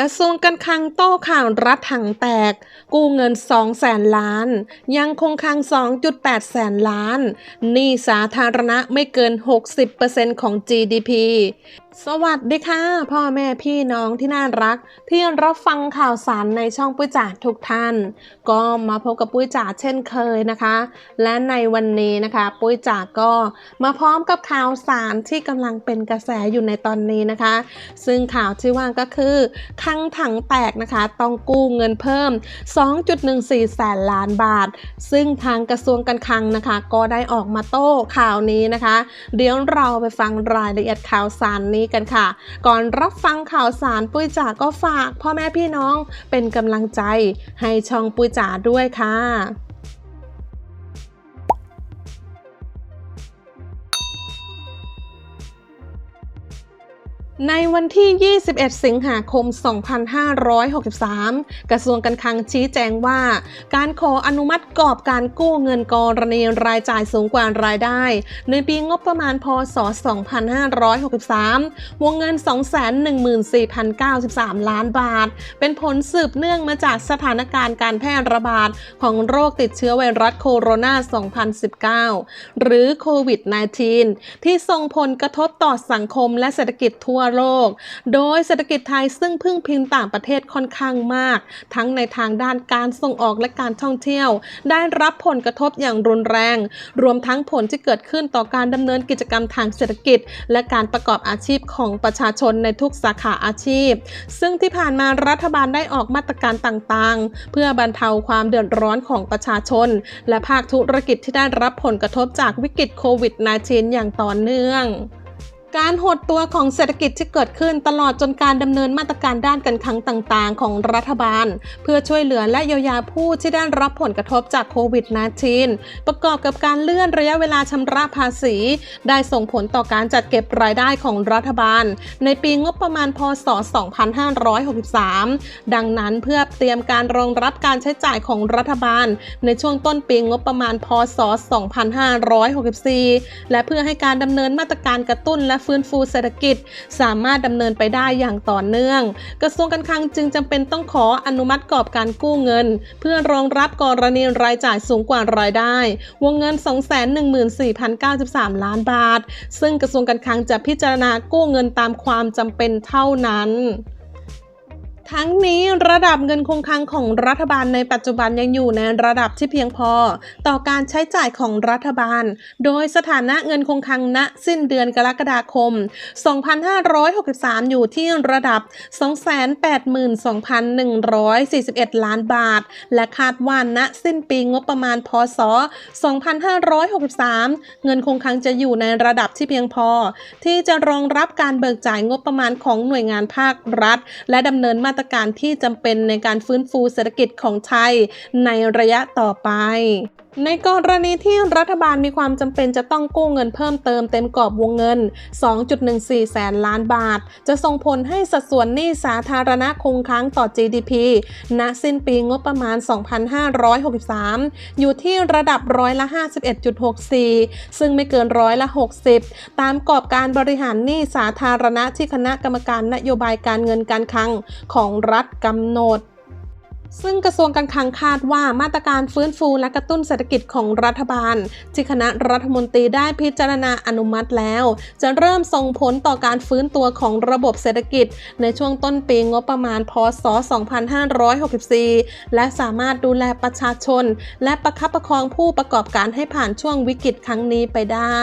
กระทรวงการคลังโต้ข่าวรัฐถังแตก กู้เงิน 2 แสนล้าน ยังคงคลัง 2.8 แสนล้านหนี้สาธารณะไม่เกิน 60%ของ GDP สวัสดีค่ะ พ่อแม่พี่น้องที่น่ารัก ที่รับฟังข่าวสารในช่องปุ้ยจ๋าทุกท่าน ก็มาพบกับปุ้ยจ๋าเช่นเคยนะคะ และในวันนี้นะคะ ปุ้ยจ๋าก็มาพร้อมกับข่าวสารที่กำลังเป็นกระแสอยู่ในตอนนี้นะคะ ซึ่งข่าวที่ว่าก็คือคังถังแตกนะคะ ต้องกู้เงินเพิ่ม 2.14 แสนล้านบาท ซึ่งทางกระทรวงการคลังนะคะ ก็ได้ออกมาโต้ข่าวนี้นะคะ เดี๋ยวเราไปฟังรายละเอียดข่าวสารนี้กันค่ะ ก่อนรับฟังข่าวสารปุ้ยจ๋าก็ฝาก พ่อแม่พี่น้องเป็นกำลังใจให้ช่องปุ้ยจ๋าด้วยค่ะ ในวันที่ 21 สิงหาคม 2563 กระทรวงการคลังชี้แจงว่า การขออนุมัติกรอบการกู้เงินกรณีรายจ่ายสูงกว่ารายได้ ในปีงบประมาณพศ 2563 วงเงิน 214,093 ล้านบาท เป็นผลสืบเนื่องมาจากสถานการณ์การแพร่ระบาดของโรคติดเชื้อไวรัสโคโรนา 2019 หรือโควิด -19 ที่ส่งผลกระทบต่อสังคมและเศรษฐกิจทั่วโลก โดยเศรษฐกิจไทยซึ่งพึ่งพิงต่างประเทศค่อนข้างมาก ทั้งในทางด้านการส่งออกและการท่องเที่ยว ได้รับผลกระทบอย่างรุนแรง รวมทั้งผลที่เกิดขึ้นต่อการดำเนินกิจกรรมทางเศรษฐกิจ และการประกอบอาชีพของประชาชนในทุกสาขาอาชีพ ซึ่งที่ผ่านมารัฐบาลได้ออกมาตรการต่างๆ เพื่อบรรเทาความเดือดร้อนของประชาชน และภาคธุรกิจที่ได้รับผลกระทบจากวิกฤตโควิด -19 อย่างต่อเนื่อง การหดตัวของเศรษฐกิจที่เกิดขึ้นตลอดจนการดำเนินมาตรการด้านการคลังต่างๆ ของรัฐบาล เพื่อช่วยเหลือและเยียวยาผู้ที่ได้รับผลกระทบจากโควิด -19 ประกอบกับการเลื่อนระยะเวลาชำระภาษี ได้ส่งผลต่อการจัดเก็บรายได้ของรัฐบาล ในปีงบประมาณพศ 2563 ดังนั้นเพื่อเตรียมการรองรับการใช้จ่ายของรัฐบาล ในช่วงต้นปีงบประมาณพศ 2564 และเพื่อให้การดำเนินมาตรการกระตุ้นและฟื้นฟูเศรษฐกิจ สามารถดำเนินไปได้อย่างต่อเนื่อง กระทรวงการคลังจึงจำเป็นต้องขออนุมัติกรอบการกู้เงิน เพื่อรองรับกรณีรายจ่ายสูงกว่ารายได้ วงเงิน 214,093 ล้านบาท ซึ่งกระทรวงการคลังจะพิจารณากู้เงินตามความจำเป็นเท่านั้น ทั้งนี้ระดับเงินคงคลังของรัฐบาลในปัจจุบันยังอยู่ในระดับที่เพียงพอ ต่อการใช้จ่ายของรัฐบาล โดยสถานะเงินคงคลังณสิ้นเดือนกรกฎาคม 2563 อยู่ที่ระดับ 282,141 ล้านบาท และคาดว่าณสิ้นปีงบประมาณพศ 2563 เงินคงคลังจะอยู่ในระดับที่เพียงพอ ที่จะรองรับการเบิกจ่ายงบประมาณของหน่วยงานภาครัฐ และดำเนินมาตรการที่จำเป็นในการฟื้นฟูเศรษฐกิจของไทยในระยะต่อไปในกรณีที่รัฐบาลมีความจำเป็นจะต้องกู้เงินเพิ่มเติมเต็มกรอบวงเงิน 2.14 แสนล้านบาท จะส่งผลให้สัดส่วนหนี้สาธารณะคงค้างต่อ GDP ณ สิ้นปีงบประมาณ 2563 อยู่ที่ระดับร้อยละ 51.64 ซึ่งไม่เกินร้อยละ 60 ตามกรอบการบริหารหนี้สาธารณะที่คณะกรรมการนโยบายการเงินการคลังของรัฐกำหนด ซึ่งกระทรวงการคลังคาดว่ามาตรการฟื้นฟูและกระตุ้นเศรษฐกิจของรัฐบาล ที่คณะรัฐมนตรีได้พิจารณาอนุมัติแล้ว จะเริ่มส่งผลต่อการฟื้นตัวของระบบเศรษฐกิจ ในช่วงต้นปีงบประมาณพศ 2564 และสามารถดูแลประชาชน และประคับประคองผู้ประกอบการให้ผ่านช่วงวิกฤตครั้งนี้ไปได้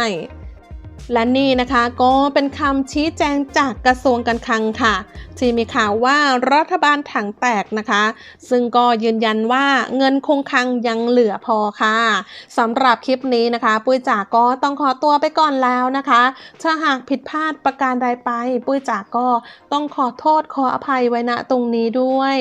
และนี่นะคะก็เป็นคำชี้แจงจากกระทรวงการคลังค่ะ ที่มีข่าวว่ารัฐบาลถังแตกนะคะ ซึ่งก็ยืนยันว่าเงินคงคลังยังเหลือพอค่ะสำหรับคลิปนี้นะคะ ปุ้ยจ๋าก็ต้องขอตัวไปก่อนแล้วนะคะ ถ้าหากผิดพลาดประการใดไป ปุ้ยจ๋าก็ต้องขอโทษขออภัยไว้ณตรงนี้ด้วย